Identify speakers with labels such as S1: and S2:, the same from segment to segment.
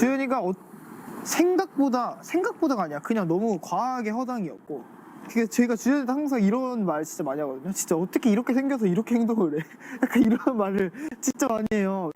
S1: 주현이가 어- 생각보다 생각보다가 아니야. 그냥 너무 과하게 허당이었고. 그게 저희가 주현이한테 항상 이런 말 진짜 많이 하거든요. 진짜 어떻게 이렇게 생겨서 이렇게 행동을 해? 약간 이런 말을 진짜 많이 해요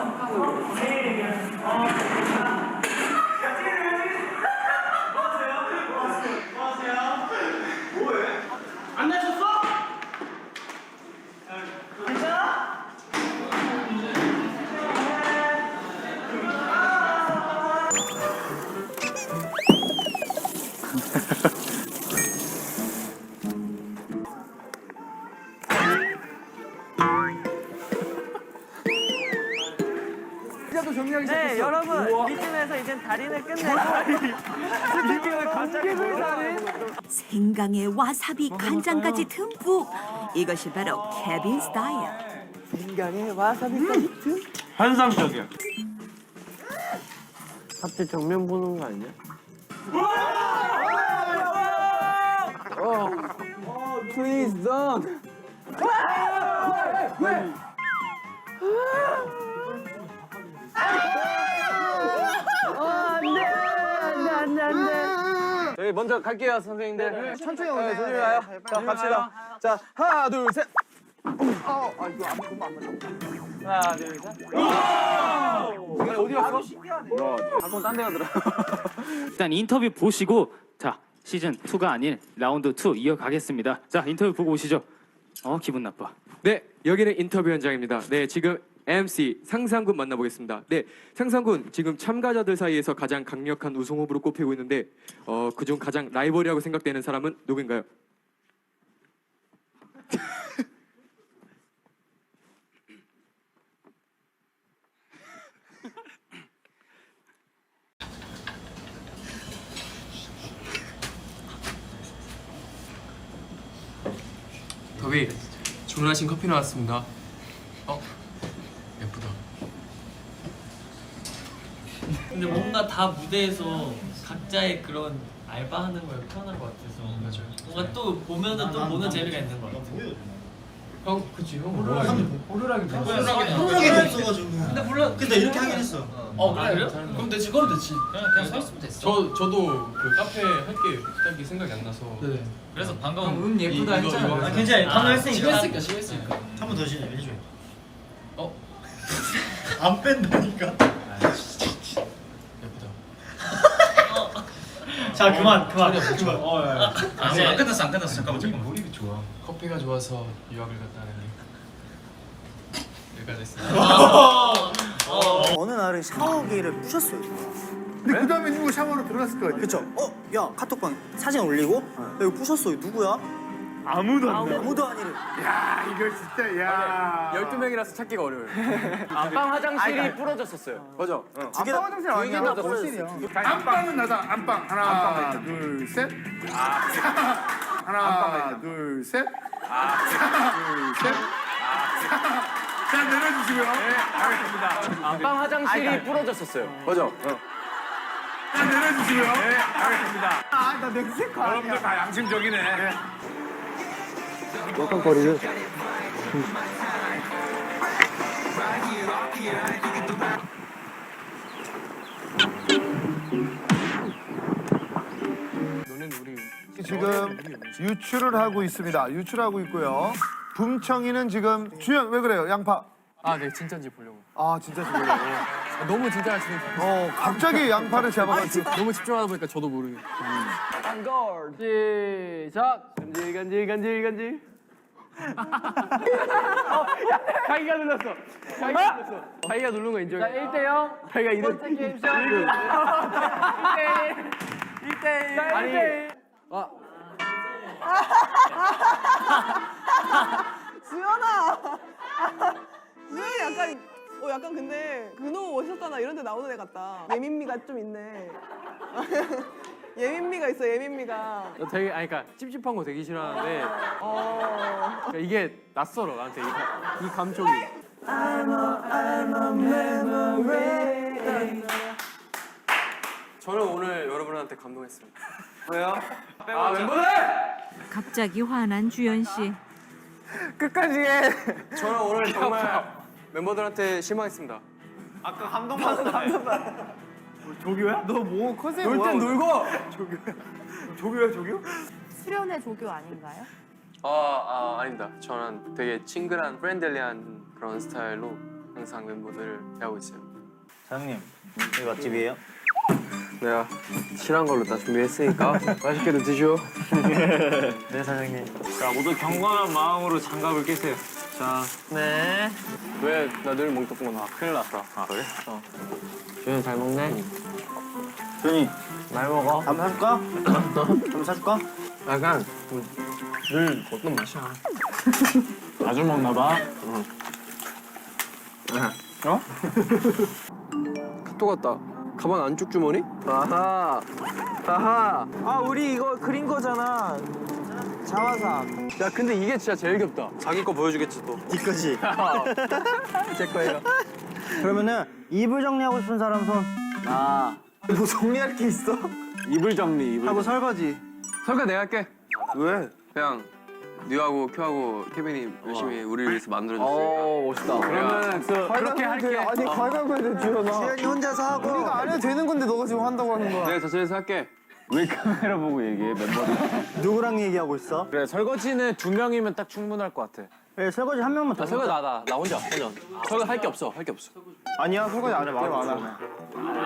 S2: 네, 여러분 이쯤에서 이젠 달인을 끝내고 스피킹을 갑자기 달인
S3: 생강에 와사비 간장까지 듬뿍. 이것이 바로 케빈 스타일.
S2: 인간의 와사비까지 듬
S4: 환상적이야.
S2: 갑자기 정면 보는 거 아니야? Please don't.
S4: 저희 먼저 갈게요, 선생님들.
S1: 천천히
S4: 네,
S1: 오세요
S4: 조심히 가요. 자, 갑시다. 자, 하나, 둘, 셋.
S1: 아 이거 안 보면 안 맞아
S4: 하나, 둘, 셋. 이거 어디 갔어? 한번 딴데 가더라.
S5: 일단 인터뷰 보시고 자 시즌 2가 아닌 라운드 2 이어가겠습니다. 자 인터뷰 보고 오시죠. 어 기분 나빠.
S6: 네, 여기는 인터뷰 현장입니다. 네, 지금 MC 상상군 만나보겠습니다. 네, 상상군 지금 참가자들 사이에서 가장 강력한 우승 후보로 꼽히고 있는데 어, 그중 가장 라이벌이라고 생각되는 사람은 누구인가요? 더비 주문하신 커피 나왔습니다. 어, 예쁘다.
S7: 근데 뭔가 다 무대에서 각자의 그런 알바하는 걸 표현한 것 같아서
S6: 맞아요.
S7: 뭔가 또 보면은 또 보는 재미가 있는 것 같아요.
S6: 형, 그치 형. 호루라기. 호루라기.
S7: 호루라기
S8: 없어가지고.
S7: 근데 물론
S8: 근데 이렇게 하긴 했어.
S7: 어 그래요? 그럼 되지 그럼 되지. 그냥 그냥 서 있으면 됐어.
S6: 저 저도 그 카페 할게 딱히 생각이 안 나서.
S7: 네. 그래서 방금
S6: 음 예쁘다 했잖아.
S8: 아, 괜찮아요. 한번 했으니까.
S7: 했으니까 지금 했으니까.
S8: 한 번더 해줘. 해줘.
S6: 어?
S8: 안 뺀다니까.
S6: 예쁘다.
S8: 자 그만 그만 그만. 어, 예, 예.
S7: 아, 안 끝났어 안 끝났어 잠깐만 잠깐만.
S6: 몰입이 좋아. 커피가 좋아서 유학을 갔다는 여기까지 했습니다.
S9: 어느 날은 샤워기를 부셨어요.
S1: 근데 그 다음에 누구 샤워로 들어갔을 거 아니야
S9: 그쵸? 어, 야 카톡방 사진 올리고 야, 이거 부셨어요. 누구야?
S1: 아무도 안 돼.
S9: 아무도 아니래.
S1: 야 이거 진짜 야.
S6: 12명이라서 찾기가 어려워요. 안방 화장실이 부러졌었어요. 맞아.
S9: 두개 다.
S1: 화장실 아니야?
S9: 다
S1: 거실이야 안방은 나다. 안방. 하나 둘 셋. 하나 둘셋. 하나 둘셋. 자 내려주시고요. 네 알겠습니다.
S6: 안방 화장실이 부러졌었어요. 맞아.
S1: 자 내려주시고요. 네 알겠습니다. 아나 넥스코 아니야 여러분들 다 양심적이네
S6: 너는 우리
S10: 지금 유출을 하고 있습니다. 유출하고 있고요. 붐청이는 지금 주연 왜 그래요? 양파.
S6: 아, 네, 진짜인지 보려고.
S10: 아 진짜 지금
S6: 아, 너무 진짜 하시는
S10: 어 갑자기 양파를 잡아가지고
S6: 너무 집중하다 보니까 저도 모르게.
S2: 안걸 시작 간질 간질 간질 간질. 어, 야, 자기가 눌렀어. 자기가 눌렀어. 자기가 누른 거 인정. 자 1대 0. 자기가 이름. 번째 게임 시작. 1대 1. 1대 1. 아니. 아.
S11: 주연아. 주연이 약간 어 약간 근데 근호 멋있었잖아 이런 데 나오는 애 같다. 예민미가 좀 있네. 예민미가 있어 예민미가.
S2: 너 되게 아니 그러니까 찝찝한 거 되게 싫어하는데
S11: 어.
S2: 그러니까 이게 낯설어 나한테 이, 이 감촉이.
S6: 저는 오늘 여러분한테 감동했습니다.
S2: 아 멤버들.
S3: 갑자기 화난 주연 씨
S1: 끝까지 해
S6: 저는 오늘 정말 멤버들한테 실망했습니다.
S8: 아까 감동 받았잖아요.
S9: 조교야?
S10: 너 뭐 컨셉
S11: 놀
S10: 뭐야?
S11: 땐 놀고.
S9: 조교야 조교?
S12: 수련의 조교 아닌가요?
S6: 아, 아 아닙니다. 저는 되게 친근한 프렌들리한 그런 스타일로 항상 멤버들을 대하고 있어요.
S9: 사장님 여기 맛집이에요?
S6: 내가 실한 걸로 다 준비했으니까 맛있게도 드시오.
S9: 네 사장님 자 모두 경건한 마음으로 장갑을 끼세요 자
S2: 네.
S6: 왜 나 늘 멍떡구나. 아, 큰일 났다. 아 그래? 어. 주현 잘 먹네.
S9: 준이 말 먹어 한번 사줄까? 한번 사줄까?
S6: 약간 늘 어떤 맛이야?
S9: 자주 먹나
S6: 봐또 갔다. 가방 안쪽 주머니? 아하. 아하.
S10: 아 우리 이거 그린 거잖아. 자화상.
S6: 야 근데 이게 진짜 제일 귀엽다. 자기 거 보여주겠지 또.
S9: 네 거지
S6: 제 거예요.
S9: 그러면은 이불 정리하고 싶은 사람
S10: 손뭐 정리할 게 있어?
S6: 이불 정리. 이불.
S10: 하고 설거지.
S6: 설까 내가 할게.
S13: 왜?
S6: 그냥 뉴하고 큐하고 케빈이 열심히 우리를 위해서 만들어줬으니까.
S11: 어 멋있다. 그러면 그렇게 할게.
S10: 아니 과감해야 돼 주현아.
S14: 주현이 혼자서 하고
S10: 우리가 안 해도 되는 건데 너가 지금 한다고 하는 거야.
S6: 내가 저쪽에서 할게.
S11: 왜 카메라 보고 얘기해 멤버들?
S9: 누구랑 얘기하고 있어?
S11: 그래 설거지는 두 명이면 딱 충분할 것 같아.
S9: 그래 설거지 한 명만 더
S6: 설거 나나 나 혼자 혼자. 설거 할게 없어 할 게 없어.
S10: 아니야 설거지 안 해. 말이 많아.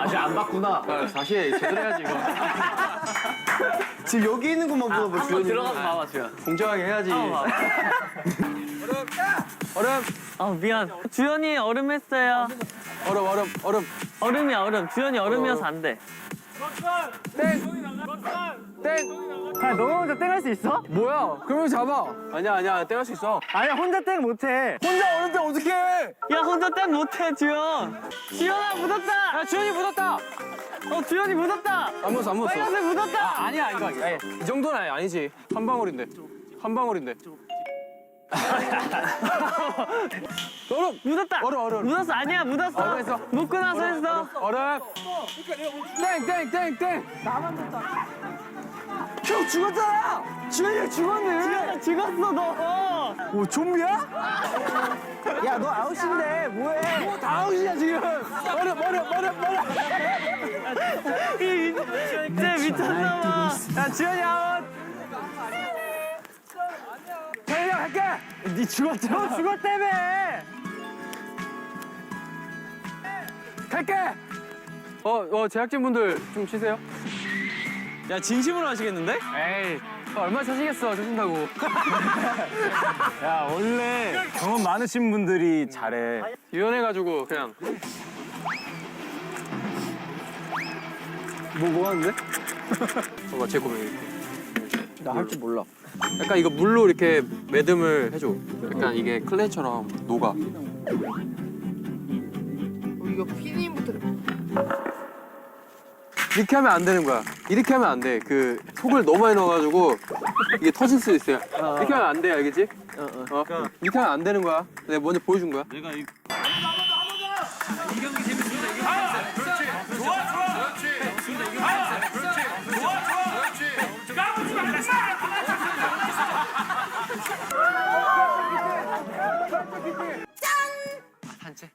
S11: 아직 안 봤구나.
S6: 야, 다시 제대로 해야지 이거.
S10: 지금 여기 있는 것만 물어봐
S2: 한번
S10: 주현이.
S2: 들어가서 봐봐 주현.
S6: 공정하게 해야지.
S2: 얼음. 아 미안. 주현이 얼음 했어요.
S6: 얼음 얼음 얼음.
S2: 얼음이야 얼음. 주현이 얼음이어서 안 돼.
S10: 야, 너가 혼자 땡할 수 있어?
S11: 뭐야? 그러면 잡아.
S6: 아니야 아니야 뗄수 있어.
S10: 아니야 혼자 땡 못해.
S11: 혼자 어른데 어떻게 해?
S2: 야 혼자 땐 못해 주현. 주현아 묻었다.
S11: 야 주현이 묻었다.
S2: 어 주현이 묻었다.
S6: 안 묻었어 안 묻었어.
S2: 빨간색 묻었다.
S6: 아, 아니야 이거 아니, 이 정도는 아니, 아니지. 한 방울인데. 한 방울인데.
S2: 얼음 묻었다.
S6: 얼음 얼음.
S2: 묻었어 아니야 묻었어.
S6: 얼음 했어.
S2: 묻고 나서 했어.
S6: 얼음.
S11: 땡 땡 땡 땡.
S10: 형 죽었잖아. 주현이 죽었네.
S2: 죽었어 너.
S10: 뭐 좀비야? 야 너 아웃인데 뭐해? 뭐 다 아웃이야 지금.
S11: 얼음 얼음 얼음 얼음.
S2: 이 진짜 미쳤나 봐.
S10: 야 주현이 아웃.
S11: 주현이 형 할게. 니 죽었잖아.
S10: 너 죽었다며.
S11: 갈게.
S6: 어, 어 제작진분들 좀 치세요.
S2: 야 진심으로 하시겠는데?
S6: 에이. 어, 얼마 차시겠어 쳐준다고.
S11: 야 원래 경험 많으신 분들이 잘해.
S6: 유연해가지고 그냥. 뭐 뭐 하는데? 봐봐 제 고백 이렇게.
S11: 나 할 줄 몰라.
S6: 약간 이거 물로 이렇게 매듭을 해줘. 약간 이게 클레이처럼 녹아.
S15: 이거 피디님부터
S6: 이렇게 하면 안 되는 거야. 이렇게 하면 안 돼. 그 속을 너무 많이 넣어가지고 이게 터질 수 있어요. 이렇게 하면 안 돼, 알겠지? 어. 이렇게 하면 안 되는 거야. 내가 먼저 보여준 거야.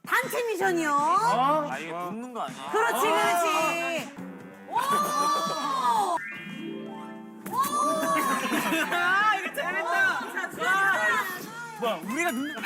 S16: 단체. 미션이요.
S9: 아 이거 눕는 거 아니야?
S16: 그렇지, 그렇지. 아, 이거 재밌다. 자,
S9: 뭐야 우리가 눕는 거